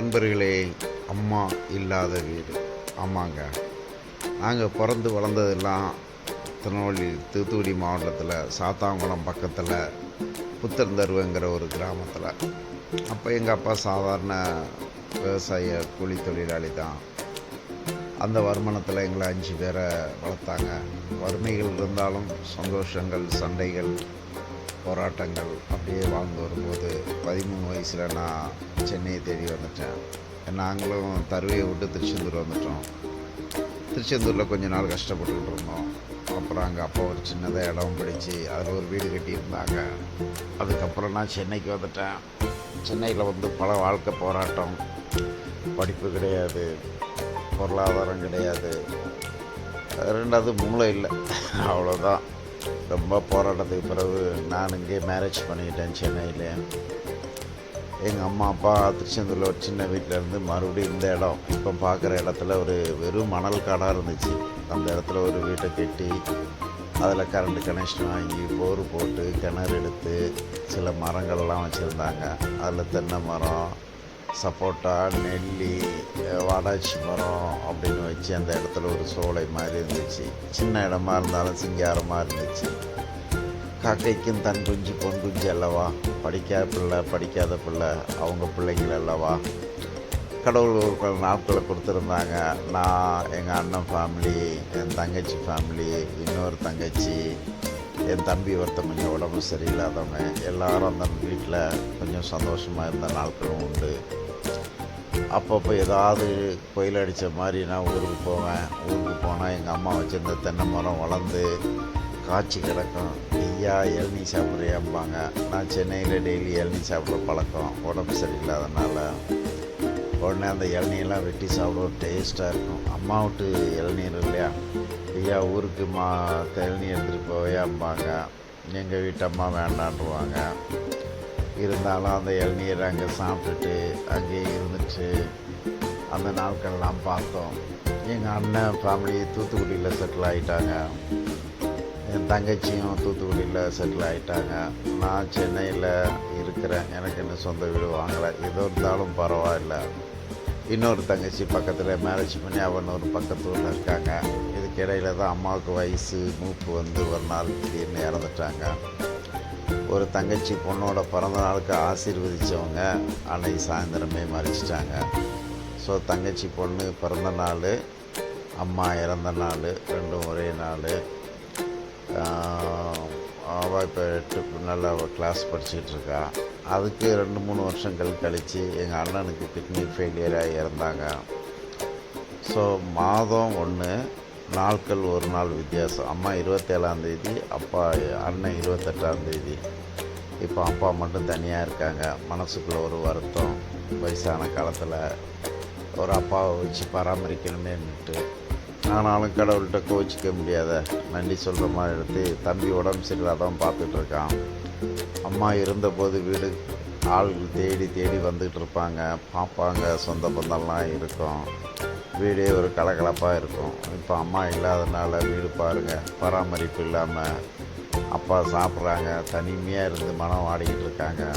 நண்பர்களே அம்மா இல்லாத வீடு. ஆமாங்க. நாங்கள் பிறந்து வளர்ந்ததெல்லாம் திருநெல்வேலி தூத்துக்குடி மாவட்டத்தில் சாத்தாங்குளம் பக்கத்தில் புத்தர்ந்தருவங்கிற ஒரு கிராமத்தில். அப்போ எங்கள் அப்பா சாதாரண விவசாய கூலி தொழிலாளி தான். அந்த வருமானத்தில் எங்களை அஞ்சு பேரை வளர்த்தாங்க. வறுமைகள் இருந்தாலும் சந்தோஷங்கள் சண்டைகள் போராட்டங்கள் அப்படியே வாழ்ந்து வரும்போது பதிமூணு வயசில் நான் சென்னையை தேடி வந்துட்டேன். நாங்களும் தருவையை விட்டு திருச்செந்தூர் வந்துட்டோம். திருச்செந்தூரில் கொஞ்ச நாள் கஷ்டப்பட்டுக்கிட்டு இருந்தோம். அப்புறம் அங்கே அப்பா ஒரு சின்னதாக இடம் பிடிச்சி அதில் ஒரு வீடு கட்டியிருந்தாங்க. அதுக்கப்புறம் நான் சென்னைக்கு வந்துட்டேன். சென்னையில் வந்து பல வாழ்க்கை போராட்டம். படிப்பு கிடையாது. பொருளாதாரம் கிடையாது. ரெண்டாவது மூளை இல்லை. அவ்வளோதான் ரொம்ப போராட்டத்துக்கு பிறகு நான் இங்கே மேரேஜ் பண்ணிக்கிட்டேன் சென்னையில். எங்கள் அம்மா அப்பா திருச்செந்தூரில் ஒரு சின்ன வீட்டிலேருந்து மறுபடியும் இந்த இடம். இப்போ பார்க்குற இடத்துல ஒரு வெறும் மணல் காடாக இருந்துச்சு. அந்த இடத்துல ஒரு வீட்டை கட்டி அதில் கரண்ட் கனெக்ஷன் வாங்கி போர் போட்டு கிணறு எடுத்து சில மரங்கள்லாம் வச்சுருந்தாங்க. அதில் தென்னை மரம் சப்போட்டா நெல்லி வாடாச்சி மரம் அப்படின்னு வச்சு அந்த இடத்துல ஒரு சோலை மாதிரி இருந்துச்சு. சின்ன இடமா இருந்தாலும் சிங்காரமாக இருந்துச்சு. காக்கைக்கும் தன் குஞ்சு பொன் குஞ்சு அல்லவா? படிக்காத பிள்ளை படிக்காத பிள்ளை அவங்க பிள்ளைங்கள் அல்லவா? கடவுள் ஒரு நாட்களை கொடுத்துருந்தாங்க. நான் எங்கள் அண்ணன் ஃபேமிலி என் தங்கச்சி ஃபேமிலி இன்னொரு தங்கச்சி என் தம்பி ஒருத்தன் கொஞ்சம் உடம்பு சரியில்லாதவங்க எல்லாரும் அந்த வீட்டில் கொஞ்சம் சந்தோஷமாக இருந்த நாட்களும் உண்டு. அப்பப்போ ஏதாவது கோயில் அடித்த மாதிரி நான் ஊருக்கு போவேன். ஊருக்கு போனால் எங்கள் அம்மா வச்சுருந்த தென்னை மரம் வளர்ந்து காய்ச்சி கிடக்கும். ஐயா இளநீ சாப்பிட்றியாம்பாங்க. நான் சென்னையில் டெய்லி இளநீ சாப்பிட்ற பழக்கம் உடம்பு சரியில்லாதனால உடனே அந்த இளநீர்லாம் வெட்டி சாப்பிடுவோம். டேஸ்ட்டாக இருக்கும். அம்மா விட்டு இளநீர் இல்லையா? ஐயா ஊருக்கு மா இளநீர் எடுத்துகிட்டு போவையாம்பாங்க எங்கள் வீட்டு அம்மா வேண்டான்றுவாங்க இருந்தாலும் அந்த இளநீரை அங்கே சாப்பிட்டுட்டு அங்கேயே இருந்துட்டு அந்த நாட்கள்லாம் பார்த்தோம். எங்கள் அண்ணன் ஃபேமிலி தூத்துக்குடியில் செட்டில் ஆகிட்டாங்க என் தங்கச்சியும் தூத்துக்குடியில் செட்டில் ஆகிட்டாங்க நான் சென்னையில் இருக்கிறேன். எனக்கு இன்னும் சொந்த வீடு வாங்கலை. எதோ இருந்தாலும் பரவாயில்ல. இன்னொரு தங்கச்சி பக்கத்தில் மேரேஜ் பண்ணி அவன் ஒரு பக்கத்து ஊரில் இருக்காங்க. இதுக்கு இடையில தான் அம்மாவுக்கு வயசு மூப்பு வந்து ஒரு நாள் திடீர்னு இறந்துட்டாங்க. ஒரு தங்கச்சி பொண்ணோட பிறந்த நாளுக்கு ஆசீர்வதித்தவங்க அன்னைக்கு சாயந்தரமே மறிச்சிட்டாங்க. ஸோ தங்கச்சி பொண்ணு பிறந்த நாள் அம்மா இறந்த நாள் ரெண்டும் ஒரே நாள். அவள் இப்போ எட்டு நல்லா கிளாஸ் படிச்சுட்டு இருக்கா. அதுக்கு ரெண்டு மூணு வருஷங்கள் கழித்து எங்கள் அண்ணனுக்கு கிட்னி ஃபெயிலியராக இறந்தாங்க. ஸோ மாதம் ஒன்று நாட்கள் ஒரு நாள் வித்தியாசம். அம்மா இருபத்தேழாந்தேதி அப்பா அண்ணன் இருபத்தெட்டாந்தேதி இப்போ அப்பா மட்டும் தனியாக இருக்காங்க. மனசுக்குள்ள ஒரு வருத்தம். வயசான காலத்தில் ஒரு அப்பாவை வச்சு பராமரிக்கணுமேன்ட்டு ஆனாலும் கடவுள்கிட்ட கோச்சிக்க முடியாத. நன்றி சொல்கிற மாதிரி எடுத்து தம்பி உடம்பு சரியில்லாதான் பார்த்துட்ருக்கான் அம்மா இருந்தபோது வீடு ஆள்கள் தேடி தேடி வந்துக்கிட்டு இருப்பாங்க. பார்ப்பாங்க. சொந்த பந்தம்லாம் இருக்கும். வீடே ஒரு கலகலப்பாக இருக்கும். இப்போ அம்மா இல்லாதனால வீடு பாருங்கள் பராமரிப்பு இல்லாமல் அப்பா சாப்பிட்றாங்க. தனிமையாக இருந்து மனம் வாடிக்கிட்டு இருக்காங்க.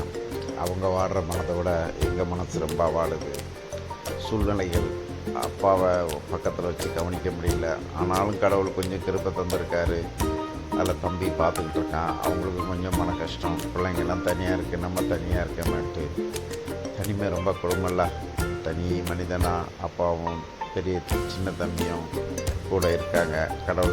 அவங்க வாடுற மனதை விட எங்கள் மனசு ரொம்ப வாடுது. சூழ்நிலைகள் அப்பாவை பக்கத்தில் வச்சு கவனிக்க முடியல. ஆனாலும் கடவுள் கொஞ்சம் கிருப்பை தந்திருக்காரு. அதில் தம்பி பார்த்துக்கிட்டு இருக்கான் அவங்களுக்கு கொஞ்சம் மன கஷ்டம். பிள்ளைங்கெல்லாம் தனியாக இருக்குது நம்ம தனியாக இருக்கமாட்டு தனிமை ரொம்ப கொடுமல்ல. தனி மனிதனாக அப்பாவும் பெரிய சின்ன தம்பியும் கூட இருக்காங்க. கடவுள்